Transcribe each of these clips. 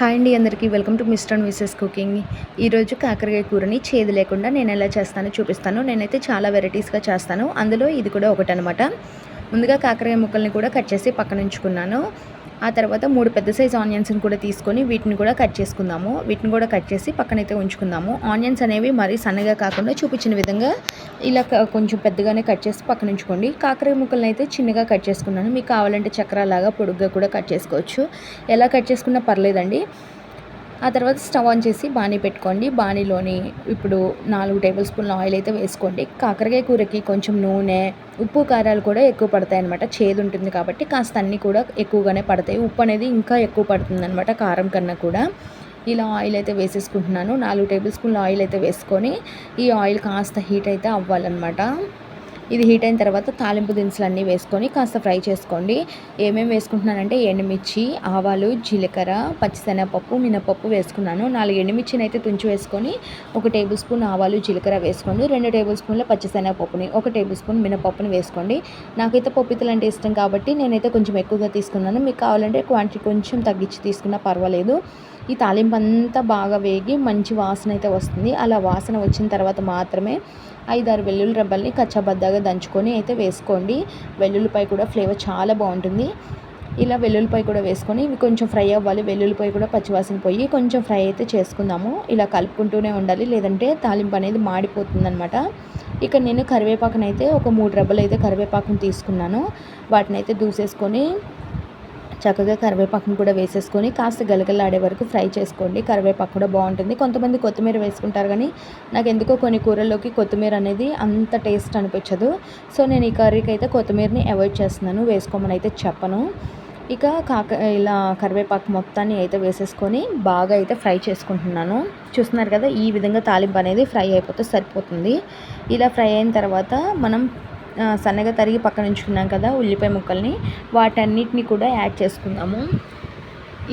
Hi అండి అందరికీ. Welcome to Mr and Mrs cooking. ఈరోజు కాకరకాయ కూరని చేదు లేకుండా నేను ఎలా చేస్తానో చూపిస్తాను. నేనైతే చాలా వెరైటీస్గా చేస్తాను. అందులో ఇది కూడా ఒకటనమాట ముందుగా కాకరకాయ ముక్కల్ని కూడా కట్ చేసి పక్కన ఉంచుకున్నాను ఆ తర్వాత మూడు పెద్ద సైజ్ ఆనియన్స్ని కూడా తీసుకొని వీటిని కూడా కట్ చేసుకుందాము. వీటిని కూడా కట్ చేసి పక్కనైతే ఉంచుకుందాము. ఆనియన్స్ అనేవి మరీ సన్నగా కాకుండా చూపించిన విధంగా ఇలా కొంచెం పెద్దగానే కట్ చేసి పక్కన ఉంచుకోండి. కాకర ముక్కలను అయితే చిన్నగా కట్ చేసుకున్నాను. మీకు కావాలంటే చక్రాలాగా పొడుగ్గా కూడా కట్ చేసుకోవచ్చు. ఎలా కట్ చేసుకున్నా పర్లేదండి. ఆ తర్వాత స్టవ్ ఆన్ చేసి బాణీ పెట్టుకోండి. బాణీలోని ఇప్పుడు నాలుగు టేబుల్ స్పూన్ల ఆయిల్ అయితే వేసుకోండి. కాకరకాయ కూరకి కొంచెం నూనె ఉప్పు కారాలు కూడా ఎక్కువ పడతాయి అనమాట చేదు ఉంటుంది కాబట్టి కాస్త అన్నీ కూడా ఎక్కువగానే పడతాయి. ఉప్పు అనేది ఇంకా ఎక్కువ పడుతుంది అనమాట కారం కన్నా కూడా. ఇలా ఆయిల్ అయితే వేసేసుకుంటున్నాను. నాలుగు టేబుల్ స్పూన్ల ఆయిల్ అయితే వేసుకొని ఈ ఆయిల్ కాస్త హీట్ అయితే అవ్వాలన్నమాట. ఇది హీట్ అయిన తర్వాత తాలింపు దినుసులు అన్నీ వేసుకొని కాస్త ఫ్రై చేసుకోండి. ఏమేమి వేసుకుంటున్నానంటే ఎండుమిర్చి ఆవాలు జీలకర్ర పచ్చిశనగపప్పు మినపప్పు వేసుకున్నాను. నాలుగు ఎండుమిర్చిని అయితే తుంచి వేసుకొని ఒక టేబుల్ స్పూన్ ఆవాలు జీలకర్ర వేసుకోండి. రెండు టేబుల్ స్పూన్ల పచ్చిశనగపప్పుని ఒక టేబుల్ స్పూన్ మినపప్పుని వేసుకోండి. నాకైతే పప్పితలు అంటే ఇష్టం కాబట్టి నేనైతే కొంచెం ఎక్కువగా తీసుకున్నాను. మీకు కావాలంటే క్వాంటిటీ కొంచెం తగ్గించి తీసుకున్నా పర్వాలేదు. ఈ తాలింపు అంతా బాగా వేగి మంచి వాసన అయితే వస్తుంది. అలా వాసన వచ్చిన తర్వాత మాత్రమే ఐదారు వెల్లుల్లి రెబ్బల్ని కచ్చబద్దగా దంచుకొని అయితే వేసుకోండి. వెల్లుల్లిపై కూడా ఫ్లేవర్ చాలా బాగుంటుంది. ఇలా వెల్లుల్లిపై కూడా వేసుకొని ఇవి కొంచెం ఫ్రై అవ్వాలి. వెల్లుల్లిపై కూడా పచ్చివాసన పోయి కొంచెం ఫ్రై అయితే చేసుకుందాము. ఇలా కలుపుకుంటూనే ఉండాలి. లేదంటే తాలింపు అనేది మాడిపోతుందనమాట ఇక్కడ నేను కరివేపాకునైతే ఒక మూడు రెబ్బలు అయితే కరివేపాకును తీసుకున్నాను. వాటిని అయితే దూసేసుకొని చక్కగా కరివేపాకును కూడా వేసేసుకొని కాస్త గలగలాడే వరకు ఫ్రై చేసుకోండి. కరివేపాకు కూడా బాగుంటుంది. కొంతమంది కొత్తిమీర వేసుకుంటారు కానీ నాకు ఎందుకో కొన్ని కూరల్లోకి కొత్తిమీర అనేది అంత టేస్ట్ అనిపించదు. సో నేను ఈ కర్రీకి అయితే కొత్తిమీరని అవాయిడ్ చేస్తున్నాను. వేసుకోమని అయితే చెప్పను. ఇక కాక ఇలా కరివేపాకు మొత్తాన్ని అయితే వేసేసుకొని బాగా అయితే ఫ్రై చేసుకుంటున్నాను. చూస్తున్నారు కదా ఈ విధంగా తాలింపు అనేది ఫ్రై అయిపోతే సరిపోతుంది. ఇలా ఫ్రై అయిన తర్వాత మనం సన్నగా తరిగి పక్కన ఉంచుకున్నాం కదా ఉల్లిపాయ ముక్కల్ని. వాటన్నిటిని కూడా యాడ్ చేసుకుందాము.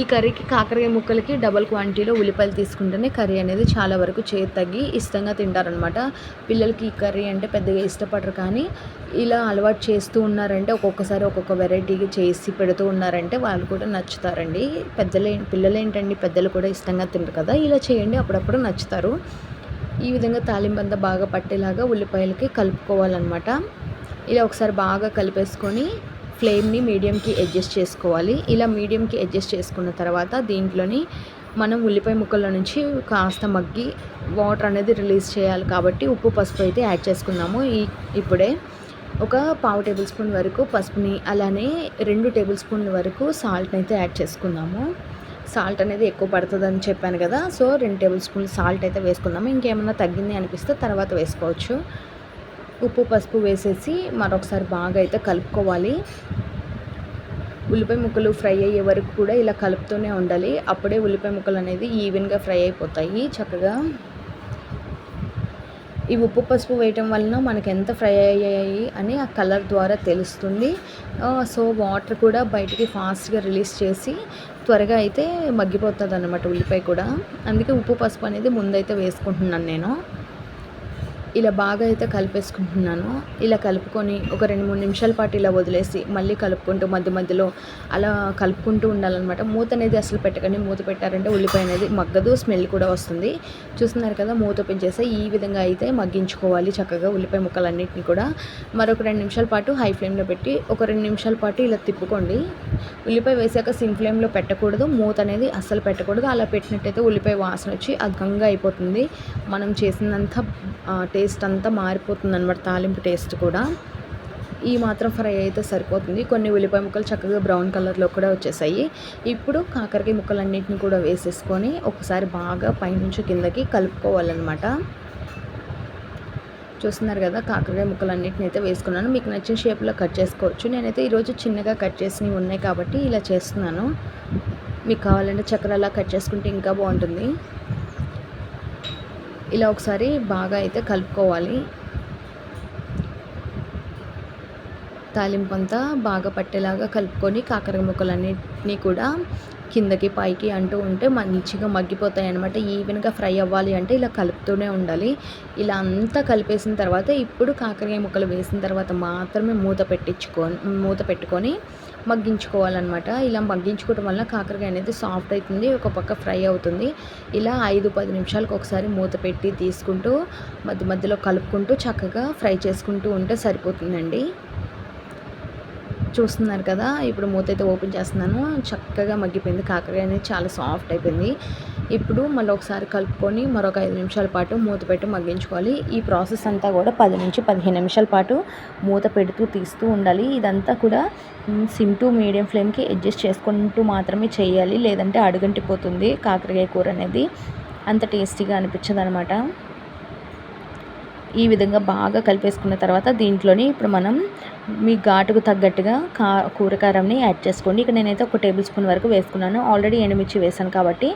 ఈ కర్రీకి కాకరకాయ ముక్కలకి డబల్ క్వాంటిటీలో ఉల్లిపాయలు తీసుకుంటేనే కర్రీ అనేది చాలా వరకు చేతి తగ్గి ఇష్టంగా తింటారనమాట పిల్లలకి ఈ కర్రీ అంటే పెద్దగా ఇష్టపడరు కానీ ఇలా అలవాటు చేస్తూ ఉన్నారంటే ఒక్కొక్కసారి ఒక్కొక్క వెరైటీగా చేసి పెడుతూ ఉన్నారంటే వాళ్ళు కూడా నచ్చుతారండి. పెద్దలే పిల్లలు ఏంటండి పెద్దలు కూడా ఇష్టంగా తింటారు కదా ఇలా చేయండి అప్పుడప్పుడు నచ్చుతారు. ఈ విధంగా తాలింపు బాగా పట్టేలాగా ఉల్లిపాయలకి కలుపుకోవాలన్నమాట. ఇలా ఒకసారి బాగా కలిపేసుకొని ఫ్లేమ్ని మీడియంకి అడ్జస్ట్ చేసుకోవాలి. ఇలా మీడియంకి అడ్జస్ట్ చేసుకున్న తర్వాత దీంట్లోని మనం ఉల్లిపాయ ముక్కల నుంచి కాస్త మగ్గి వాటర్ అనేది రిలీజ్ చేయాలి కాబట్టి ఉప్పు పసుపు అయితే యాడ్ చేసుకున్నాము. ఈ ఇప్పుడే ఒక పావు టేబుల్ స్పూన్ వరకు పసుపుని అలానే రెండు టేబుల్ స్పూన్ల వరకు సాల్ట్ని అయితే యాడ్ చేసుకుందాము సాల్ట్ అనేది ఎక్కువ పడుతుందని చెప్పాను కదా సో రెండు టేబుల్ స్పూన్ సాల్ట్ అయితే వేసుకుందాము. ఇంకేమైనా తగ్గింది అనిపిస్తే తర్వాత వేసుకోవచ్చు. ఉప్పు పసుపు వేసేసి మరొకసారి బాగా అయితే కలుపుకోవాలి. ఉల్లిపాయ ముక్కలు ఫ్రై అయ్యే వరకు కూడా ఇలా కలుపుతూనే ఉండాలి. అప్పుడే ఉల్లిపాయ ముక్కలు అనేది ఈవెన్గా ఫ్రై అయిపోతాయి చక్కగా. ఈ ఉప్పు పసుపు వేయటం వలన మనకి ఎంత ఫ్రై అయ్యాయి అని ఆ కలర్ ద్వారా తెలుస్తుంది. సో వాటర్ కూడా బయటికి ఫాస్ట్గా రిలీజ్ చేసి త్వరగా అయితే మగ్గిపోతుంది అనమాట ఉల్లిపాయ కూడా. అందుకే ఉప్పు పసుపు అనేది ముందైతే వేసుకుంటున్నాను నేను. ఇలా బాగా అయితే కలిపేసుకుంటున్నాను. ఇలా కలుపుకొని ఒక రెండు మూడు నిమిషాల పాటు ఇలా వదిలేసి మళ్ళీ కలుపుకుంటూ మధ్య మధ్యలో అలా కలుపుకుంటూ ఉండాలన్నమాట. మూత అనేది అసలు పెట్టకండి. మూత పెట్టారంటే ఉల్లిపాయ అనేది మగ్గదు స్మెల్ కూడా వస్తుంది. చూస్తున్నారు కదా మూత పెంచేస్తే ఈ విధంగా అయితే మగ్గించుకోవాలి చక్కగా ఉల్లిపాయ ముక్కలన్నింటినీ కూడా. మరొక రెండు నిమిషాల పాటు హై ఫ్లేమ్లో పెట్టి ఒక రెండు నిమిషాల పాటు ఇలా తిప్పుకోండి. ఉల్లిపాయ వేసాక సిమ్ ఫ్లేమ్లో పెట్టకూడదు. మూత అనేది అస్సలు పెట్టకూడదు. అలా పెట్టినట్టయితే ఉల్లిపాయ వాసన వచ్చి అధికంగా అయిపోతుంది. మనం చేసినంత టేస్ట్ అంతా మారిపోతుంది అనమాట తాలింపు టేస్ట్ కూడా. ఈ మాత్రం ఫ్రై అయితే సరిపోతుంది. కొన్ని ఉల్లిపాయ ముక్కలు చక్కగా బ్రౌన్ కలర్లో కూడా వచ్చేసాయి. ఇప్పుడు కాకరకాయ ముక్కలన్నిటిని కూడా వేసేసుకొని ఒకసారి బాగా పైనుంచి కిందకి కలుపుకోవాలన్నమాట. చూస్తున్నారు కదా కాకరకాయ ముక్కలన్నిటిని అయితే వేసుకున్నాను. మీకు నచ్చిన షేప్లో కట్ చేసుకోవచ్చు. నేనైతే ఈరోజు చిన్నగా కట్ చేసినవి ఉన్నాయి కాబట్టి ఇలా చేస్తున్నాను. మీకు కావాలంటే చక్రాలా కట్ చేసుకుంటే ఇంకా బాగుంటుంది. ఇలా ఒకసారి బాగా అయితే కలుపుకోవాలి. తాలింపు అంతా బాగా పట్టేలాగా కలుపుకొని కాకర ముక్కలన్నిటినీ కూడా కిందకి పైకి అంటూ ఉంటే మంచిగా మగ్గిపోతాయి అనమాట ఈవెన్గా ఫ్రై అవ్వాలి అంటే ఇలా కలుపుతూనే ఉండాలి. ఇలా అంతా కలిపేసిన తర్వాత ఇప్పుడు కాకరకాయ ముక్కలు వేసిన తర్వాత మాత్రమే మూత పెట్టించుకొని మూత పెట్టుకొని మగ్గించుకోవాలన్నమాట. ఇలా మగ్గించుకోవడం వల్ల కాకరకాయ అనేది సాఫ్ట్ అవుతుంది ఒక పక్క ఫ్రై అవుతుంది. ఇలా ఐదు పది నిమిషాలకు ఒకసారి మూత పెట్టి తీసుకుంటూ మధ్య మధ్యలో కలుపుకుంటూ చక్కగా ఫ్రై చేసుకుంటూ ఉంటే సరిపోతుందండి. చూస్తున్నారు కదా ఇప్పుడు మూత అయితే ఓపెన్ చేస్తున్నాను. చక్కగా మగ్గిపోయింది. కాకరకాయ అనేది చాలా సాఫ్ట్ అయిపోయింది. ఇప్పుడు మళ్ళీ ఒకసారి కలుపుకొని మరొక ఐదు నిమిషాల పాటు మూత పెట్టి మగ్గించుకోవాలి. ఈ ప్రాసెస్ అంతా కూడా పది నుంచి పదిహేను నిమిషాల పాటు మూత పెడుతూ తీస్తూ ఉండాలి. ఇదంతా కూడా సిమ్ టు మీడియం ఫ్లేమ్కి అడ్జస్ట్ చేసుకుంటూ మాత్రమే చేయాలి. లేదంటే అడుగంటిపోతుంది కాకరకాయ కూర అనేది. అంత టేస్టీగా అనిపించదు అనమాట ఈ విధంగా బాగా కలిపేసుకున్న తర్వాత దీంట్లోని ఇప్పుడు మనం మీ ఘాటుకు తగ్గట్టుగా కా కూరకారంని యాడ్ చేసుకోండి. ఇక్కడ నేనైతే ఒక టేబుల్ స్పూన్ వరకు వేసుకున్నాను. ఆల్రెడీ ఎండుమిర్చి వేసాను కాబట్టి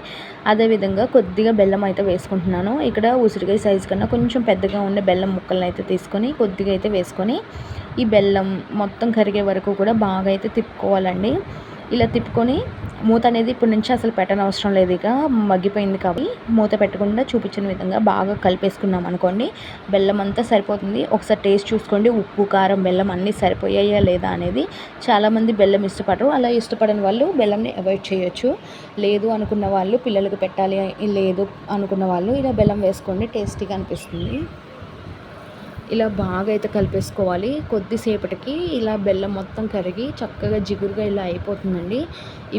అదేవిధంగా కొద్దిగా బెల్లం అయితే వేసుకుంటున్నాను. ఇక్కడ ఉసిరికాయ సైజు కన్నా కొంచెం పెద్దగా ఉండే బెల్లం ముక్కలను అయితే తీసుకొని కొద్దిగా అయితే వేసుకొని ఈ బెల్లం మొత్తం కరిగే వరకు కూడా బాగా అయితే తిప్పుకోవాలండి. ఇలా తిప్పుకొని మూత అనేది ఇప్పటి నుంచి అసలు పెట్టనవసరం అవసరం లేదు ఇక. మగ్గిపోయింది కాబట్టి మూత పెట్టకుండా చూపించిన విధంగా బాగా కలిపేసుకున్నాం అనుకోండి. బెల్లం అంతా సరిపోతుంది. ఒకసారి టేస్ట్ చూసుకోండి. ఉప్పు కారం బెల్లం అన్నీ సరిపోయాయా లేదా అనేది చాలామంది బెల్లం ఇష్టపడరు. అలా ఇష్టపడని వాళ్ళు బెల్లంని అవాయిడ్ చేయొచ్చు. లేదు అనుకున్న వాళ్ళు పిల్లలకు పెట్టాలి లేదు అనుకున్న వాళ్ళు ఇలా బెల్లం వేసుకోండి. టేస్టీగా అనిపిస్తుంది. ఇలా బాగా అయితే కలిపేసుకోవాలి. కొద్దిసేపటికి ఇలా బెల్లం మొత్తం కరిగి చక్కగా జిగురుగా ఇలా అయిపోతుందండి.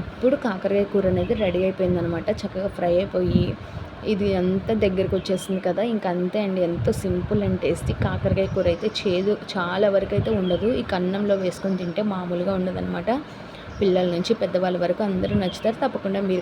ఇప్పుడు కాకరకాయ కూర అనేది రెడీ అయిపోయిందనమాట. చక్కగా ఫ్రై అయిపోయి ఇది అంతా దగ్గరికి వచ్చేసింది కదా. ఇంక అంతే అండి. ఎంతో సింపుల్ అండ్ టేస్టీ కాకరకాయ కూర అయితే చేదు చాలా వరకు అయితే ఉండదు. ఈ కన్నంలో వేసుకొని తింటే మామూలుగా ఉండదన్నమాట పిల్లల నుంచి పెద్దవాళ్ళ వరకు అందరూ నచ్చుతారు. తప్పకుండా మీరు